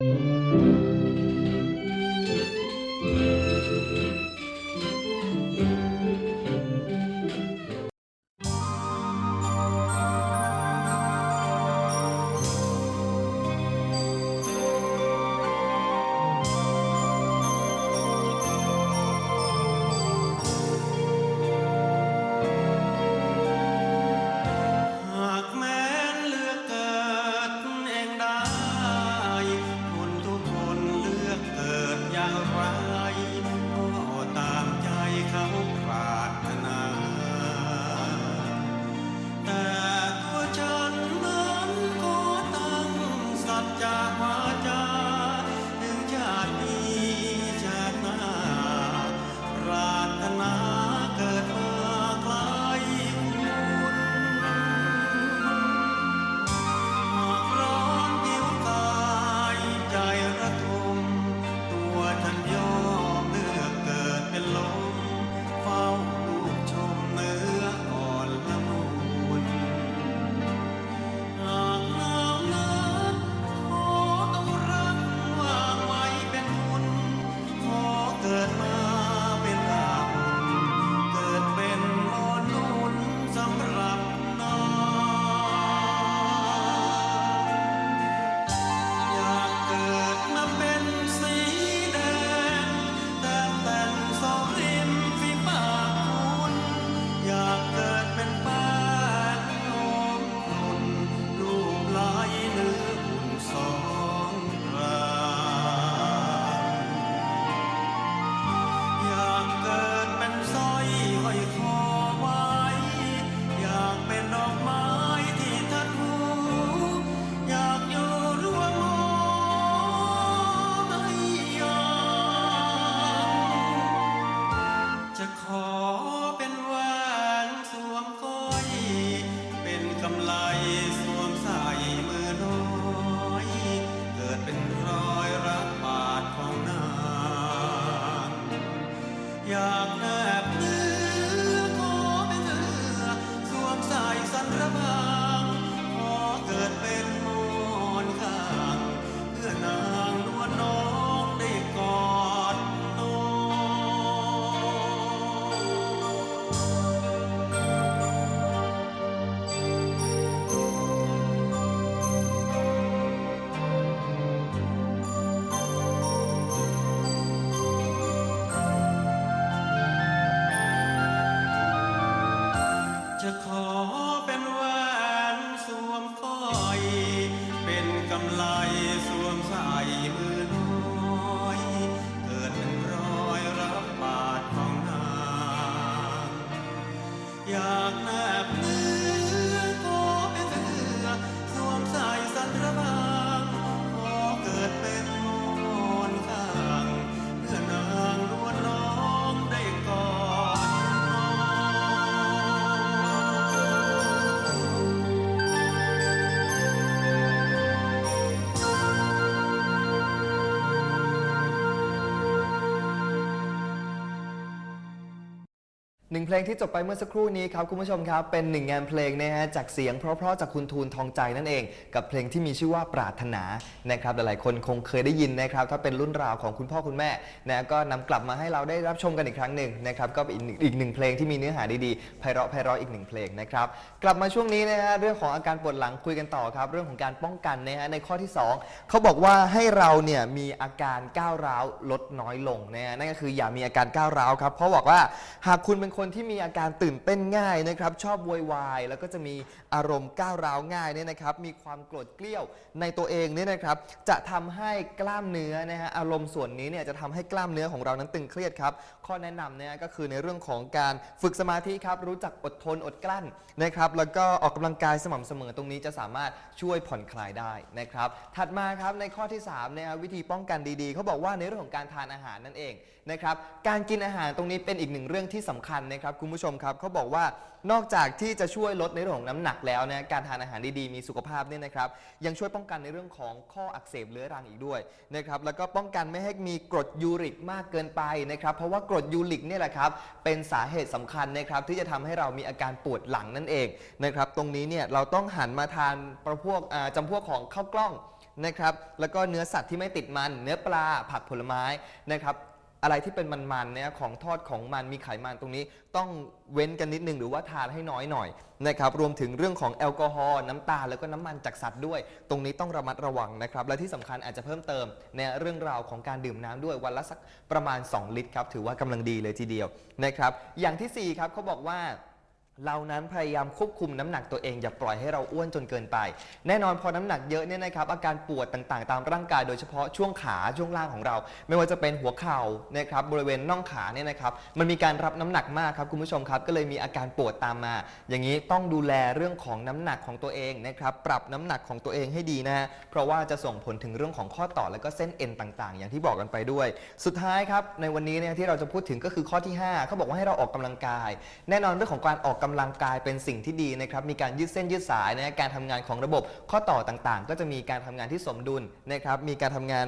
ห เนึ่งเพลงที่จบไปเมื่อสักครู่นี้ครับคุณผู้ชมครับ เป็นหนึ่งงานเพลงนะฮะจากเสียงเพราะๆจากคุณทูลทองใจนั่นเอง กับเพลงที่มีชื่อว่าปรารถนานะครับหลายๆคนคงเคยได้ยินนะครับถ้าเป็นรุ่นราวของคุณพ่อคุณแม่นะก็นำกลับมาให้เราได้รับชมกันอีกครั้งหนึ่งนะครับก็เป็นอีกหนึ่งเพลงที่มีเนื้อหาดีๆไพเราะไพเราะอีกหนึ่งเพลงนะครับกลับมาช่วงนี้นะฮะเรื่องของอาการปวดหลังคุยกันต่อครับเรื่องของการป้องกันนะฮะในข้อที่สองเขาบอกว่าให้เราเนี่ยมีอาการก้าวร้าวลดน้อยลงนะฮะนั่นก็คืออย่ามีอาการก้าวร้าวครับเพราะบอกว่าหากคุณเป็นคนที่มีอาการตื่นเต้นง่ายนะครับ ชอบโวยวายแล้วก็จะมีอารมณ์ก้าวร้าวง่ายเนี่ยนะครับ มีความโกรธเกลี้ยวในตัวเองเนี่ยนะครับ จะทำให้กล้ามเนื้อนะฮะอารมณ์ส่วนนี้เนี่ยจะทำให้กล้ามเนื้อของเรานั้นตึงเครียดครับ ข้อแนะนำเนี่ยก็คือในเรื่องของการฝึกสมาธิครับ รู้จักอดทนอดกลั้นนะครับ แล้วก็ออกกำลังกายสม่ำเสมอตรงนี้จะสามารถช่วยผ่อนคลายได้นะครับ ถัดมาครับในข้อที่3เนี่ยวิธีป้องกันดีๆเขาบอกว่าในเรื่องของการทานอาหารนั่นเองนะครับ การกินอาหารตรงนี้เป็นอีกหนึ่งเรื่องที่สำคัญนะครับคุณผู้ชมครับเขาบอกว่านอกจากที่จะช่วยลดในเรื่องของน้ำหนักแล้วนะการทานอาหารดีๆมีสุขภาพเนี่ยนะครับยังช่วยป้องกันในเรื่องของข้ออักเสบเรื้อรังอีกด้วยนะครับแล้วก็ป้องกันไม่ให้มีกรดยูริกมากเกินไปนะครับเพราะว่ากรดยูริกเนี่ยแหละครับเป็นสาเหตุสำคัญนะครับที่จะทำให้เรามีอาการปวดหลังนั่นเองนะครับตรงนี้เนี่ยเราต้องหันมาทานประพวกอ่าจำพวกของข้าวกล้อง นะครับแล้วก็เนื้อสัตว์ที่ไม่ติดมัน เนื้อปลาผักผลไม้นะครับ อะไรที่เป็นมันๆเนี่ยของทอดของมันมีไขมันตรงนี้ ต้องเว้นกันนิดนึงหรือว่าทานให้น้อยหน่อยนะครับรวมถึงเรื่องของแอลกอฮอล์น้ำตาลแล้วก็น้ำมันจากสัตว์ด้วย ตรงนี้ต้องระมัดระวังนะครับและที่สำคัญอาจจะเพิ่มเติมในเรื่องราวของการดื่มน้ำด้วยวันละสักประมาณ 2 ลิตรครับถือว่ากำลังดีเลยทีเดียวนะครับอย่างที่สี่ครับเขาบอกว่า เรานั้นพยายามควบคุมน้ำหนักตัวเองอย่าปล่อยให้เราอ้วนจนเกินไป แน่นอนพอน้ำหนักเยอะเนี่ยนะครับอาการปวดต่างๆ ตามร่างกายโดยเฉพาะช่วงขาช่วงล่างของเรา ไม่ว่าจะเป็นหัวเข่านะครับบริเวณน่องขาเนี่ยนะครับมันมีการรับน้ำหนักมากครับคุณผู้ชมครับ ก็เลยมีอาการปวดตามมา อย่างนี้ต้องดูแลเรื่องของน้ำหนักของตัวเองนะครับปรับน้ำหนักของตัวเองให้ดีนะฮะเพราะว่าจะส่งผลถึงเรื่องของข้อต่อและก็เส้นเอ็นต่างๆ อย่างที่บอกกันไปด้วย สุดท้ายครับในวันนี้เนี่ยที่เราจะพูดถึงก็คือข้อที่ห้าเขาบอกว่าให้เราออกกำลังกาย แน่นอนเรื่องของการออกกำลังกายเป็นสิ่งที่ดีนะครับมีการยืดเส้นยืดสายนะการทำงานของระบบข้อต่อต่างๆ ก็จะมีการทำงานที่สมดุลนะครับมีการทำงาน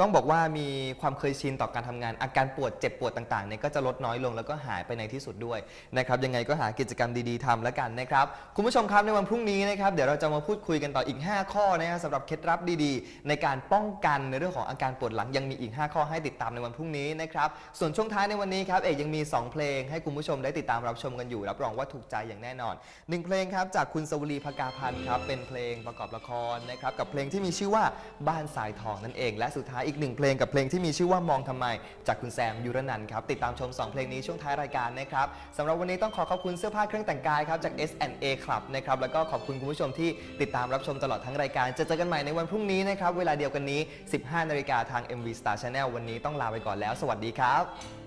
ต้องบอกว่ามีความเคยชินต่อการทำงาน อาการปวดเจ็บปวดต่างๆเนี่ยก็จะลดน้อยลงแล้วก็หายไปในที่สุดด้วยนะครับยังไงก็หากิจกรรมดีๆทำแล้วกันนะครับคุณผู้ชมครับในวันพรุ่งนี้นะครับเดี๋ยวเราจะมาพูดคุยกันต่ออีก 5 ข้อนะฮะสำหรับเคล็ดลับดีๆ ในการป้องกันในเรื่องของอาการปวดหลังยังมีอีก 5 ข้อให้ติดตามในวันพรุ่งนี้นะครับส่วนช่วงท้ายในวันนี้ครับเอกยังมี 2 เพลง ให้คุณผู้ชมได้ติดตามรับชมกันอยู่รับรองว่าถูกใจอย่างแน่นอนหนึ่งเพลงครับจากคุณสวรีภกาพันธ์ครับเป็นเพลงประกอบละครนะครับกับเพลงที่มีชื่อว่าบ้านสายทองนั่นเอง และสุดท้ายอีกหนึ่งเพลงกับเพลงที่มีชื่อว่ามองทำไม จากคุณแซมยุรนันท์ครับ ติดตามชม 2 เพลงนี้ช่วงท้ายรายการนะครับสำหรับวันนี้ต้องขอขอบคุณเสื้อผ้าเครื่องแต่งกายครับจาก S&A Club นะครับแล้วก็ขอบคุณคุณผู้ชมที่ติดตามรับชมตลอดทั้งรายการ จะเจอกันใหม่ในวันพรุ่งนี้นะครับเวลาเดียวกันนี้ 15นาฬิกาทาง MV Star Channel วันนี้ต้องลาไปก่อนแล้ว สวัสดีครับ